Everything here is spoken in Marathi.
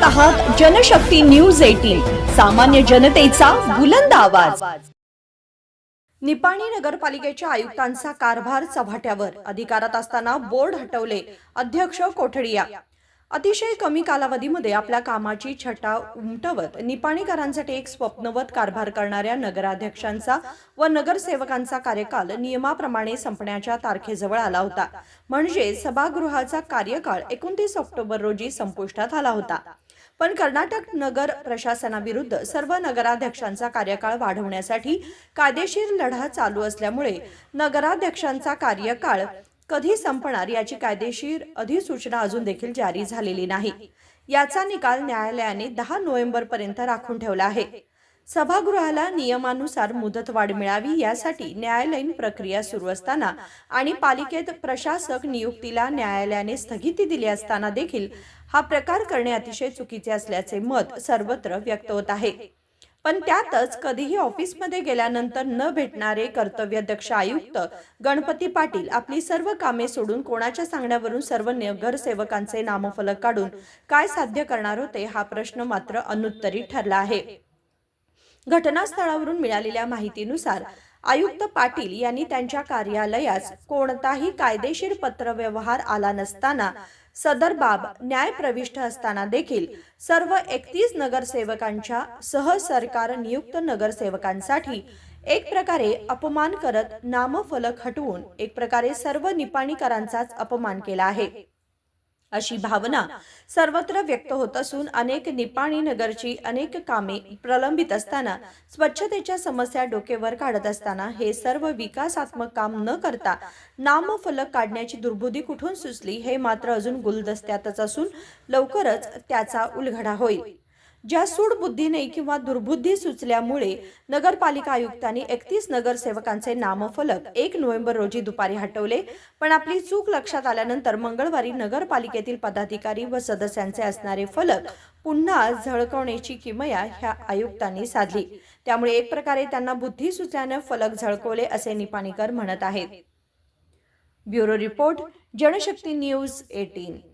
पाहत आहात जनशक्ती न्यूज एटीन सामान्य जनतेचा बुलंद आवाज. निपाणी नगरपालिकेच्या आयुक्तांचा कारभार चव्हाट्यावर. अधिकारात असताना बोर्ड हटवले. अध्यक्ष कोठडिया. अतिशय कमी कालावधीमध्ये आपल्या कामाची छटा उमटवत निपाणीकरांसाठी एक स्वप्नवत कारभार करणाऱ्या नगराध्यक्षांचा व नगरसेवकांचा कार्यकाल नियमाप्रमाणे संपण्याच्या तारखेजवळ आला होता. म्हणजे सभागृहाचा कार्यकाळ एकोणतीस ऑक्टोबर रोजी संपुष्टात आला होता. पण कर्नाटक नगर प्रशासनाविरुद्ध सर्व नगराध्यक्षांचा कार्यकाळ वाढवण्यासाठी कायदेशीर लढा चालू असल्यामुळे नगराध्यक्षांचा कार्यकाळ कधी संपणार याची कायदेशीर अधिसूचना अजून देखील जारी झालेली नाही. याचा निकाल न्यायालयाने दहा नोव्हेंबर पर्यंत राखून ठेवला आहे. सभागृहाला नियमानुसार मुदतवाढ मिळावी यासाठी न्यायालयीन प्रक्रिया सुरू असताना आणि पालिकेत प्रशासक नियुक्तीला न्यायालयाने स्थगिती दिली असताना देखील हा प्रकार करणे अतिशय चुकीचे असल्याचे मत सर्वत्र व्यक्त होत आहे. पण त्यातच कधीही ऑफिसमध्ये गेल्यानंतर न भेटणारे कर्तव्यदक्ष आयुक्त गणपती पाटील आपली सर्व कामे सोडून कोणाच्या सांगण्यावरून सर्व नगरसेवकांचे नामफलक काढून काय साध्य करणार होते हा प्रश्न मात्र अनुत्तरी ठरला आहे. घटनास्थळावरून मिळालेल्या माहितीनुसार आयुक्त पाटील यांनी त्यांच्या कार्यालयास कोणताही कायदेशीर पत्रव्यवहार आला नसताना सदर बाब न्यायप्रविष्ट असताना देखील सर्व एकतीस नगरसेवकांच्या सह सरकार नियुक्त नगरसेवकांसाठी एक प्रकारे अपमान करत नामफलक हटवून एक प्रकारे सर्व निपाणीकरांचाच अपमान केला आहे. अशी भावना सर्वत्र व्यक्त होत असून अनेक निपाणी नगरची अनेक कामे प्रलंबित असताना स्वच्छतेच्या समस्या डोकेवर काढत असताना हे सर्व विकासात्मक काम न करता नामफलक काढण्याची दुर्बुद्धी कुठून सुचली हे मात्र अजून गुलदस्त्यातच असून लवकरच त्याचा उलगडा होईल. ज्या सूडबुद्धीने किंवा दुर्बुद्धी सुचल्यामुळे नगरपालिका आयुक्तांनी एकतीस नगरसेवकांचे नामफलक एक नोव्हेंबर रोजी दुपारी हटवले. पण आपली चूक लक्षात आल्यानंतर मंगळवारी नगरपालिकेतील पदाधिकारी व सदस्यांचे असणारे फलक पुन्हा झळकवण्याची किमया ह्या आयुक्तांनी साधली. त्यामुळे एक प्रकारे त्यांना बुद्धी सुचल्यानं फलक झळकवले असे निपाणीकर म्हणत आहेत. Bureau report Janshakti news eighteen.